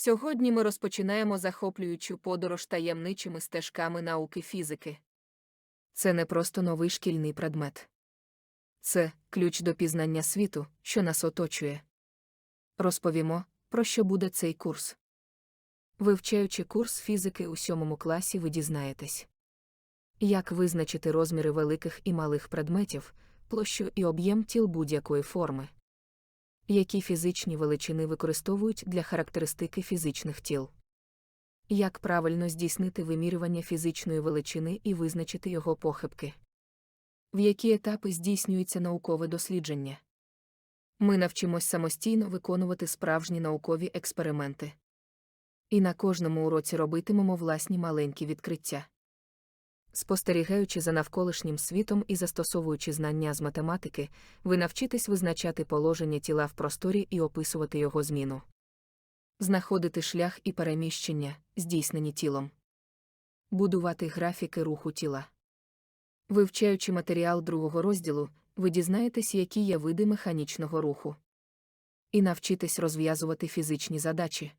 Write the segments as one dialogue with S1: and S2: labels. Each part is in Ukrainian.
S1: Сьогодні ми розпочинаємо захоплюючу подорож таємничими стежками науки фізики. Це не просто новий шкільний предмет. Це ключ до пізнання світу, що нас оточує. Розповімо, про що буде цей курс. Вивчаючи курс фізики у сьомому класі, ви дізнаєтесь, як визначити розміри великих і малих предметів, площу і об'єм тіл будь-якої форми, які фізичні величини використовують для характеристики фізичних тіл, як правильно здійснити вимірювання фізичної величини і визначити його похибки, в які етапи здійснюється наукове дослідження. Ми навчимось самостійно виконувати справжні наукові експерименти. І на кожному уроці робитимемо власні маленькі відкриття. Спостерігаючи за навколишнім світом і застосовуючи знання з математики, ви навчитесь визначати положення тіла в просторі і описувати його зміну. Знаходити шлях і переміщення, здійснені тілом. Будувати графіки руху тіла. Вивчаючи матеріал другого розділу, ви дізнаєтесь, які є види механічного руху. І навчитесь розв'язувати фізичні задачі.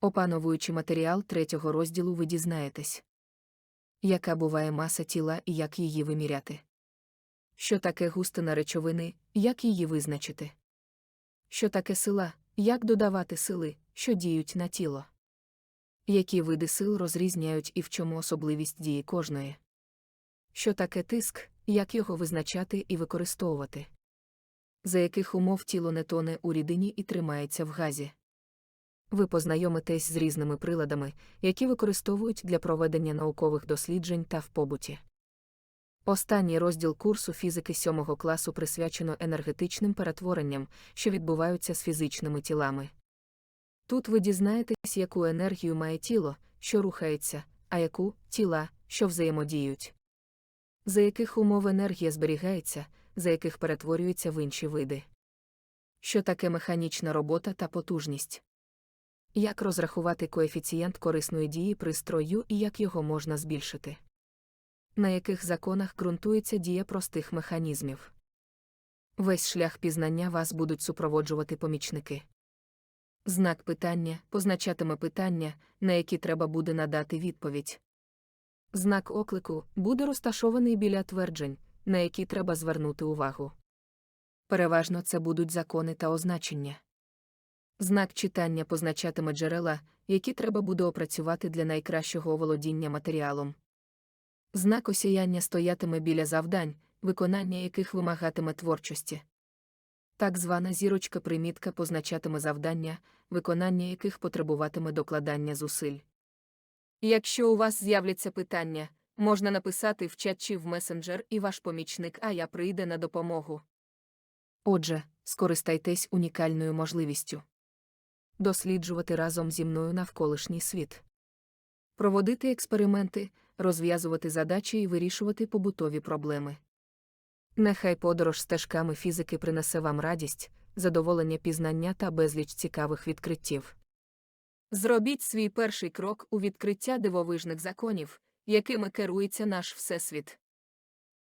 S1: Опановуючи матеріал третього розділу, ви дізнаєтесь, яка буває маса тіла і як її виміряти. Що таке густина речовини, як її визначити? Що таке сила, як додавати сили, що діють на тіло? Які види сил розрізняють і в чому особливість дії кожної? Що таке тиск, як його визначати і використовувати? За яких умов тіло не тоне у рідині і тримається в газі? Ви познайомитесь з різними приладами, які використовують для проведення наукових досліджень та в побуті. Останній розділ курсу фізики сьомого класу присвячено енергетичним перетворенням, що відбуваються з фізичними тілами. Тут ви дізнаєтесь, яку енергію має тіло, що рухається, а яку тіла, що взаємодіють. За яких умов енергія зберігається, за яких перетворюється в інші види. Що таке механічна робота та потужність? Як розрахувати коефіцієнт корисної дії пристрою і як його можна збільшити? На яких законах ґрунтується дія простих механізмів? Весь шлях пізнання вас будуть супроводжувати помічники. Знак питання позначатиме питання, на які треба буде надати відповідь. Знак оклику буде розташований біля тверджень, на які треба звернути увагу. Переважно це будуть закони та означення. Знак читання позначатиме джерела, які треба буде опрацювати для найкращого оволодіння матеріалом. Знак осіяння стоятиме біля завдань, виконання яких вимагатиме творчості. Так звана зірочка примітка позначатиме завдання, виконання яких потребуватиме докладання зусиль. Якщо у вас з'являться питання, можна написати в чат чи в месенджер і ваш помічник, а я прийде на допомогу. Отже, скористайтесь унікальною можливістю досліджувати разом зі мною навколишній світ, проводити експерименти, розв'язувати задачі і вирішувати побутові проблеми. Нехай подорож стежками фізики принесе вам радість, задоволення пізнання та безліч цікавих відкриттів. Зробіть свій перший крок у відкриття дивовижних законів, якими керується наш Всесвіт.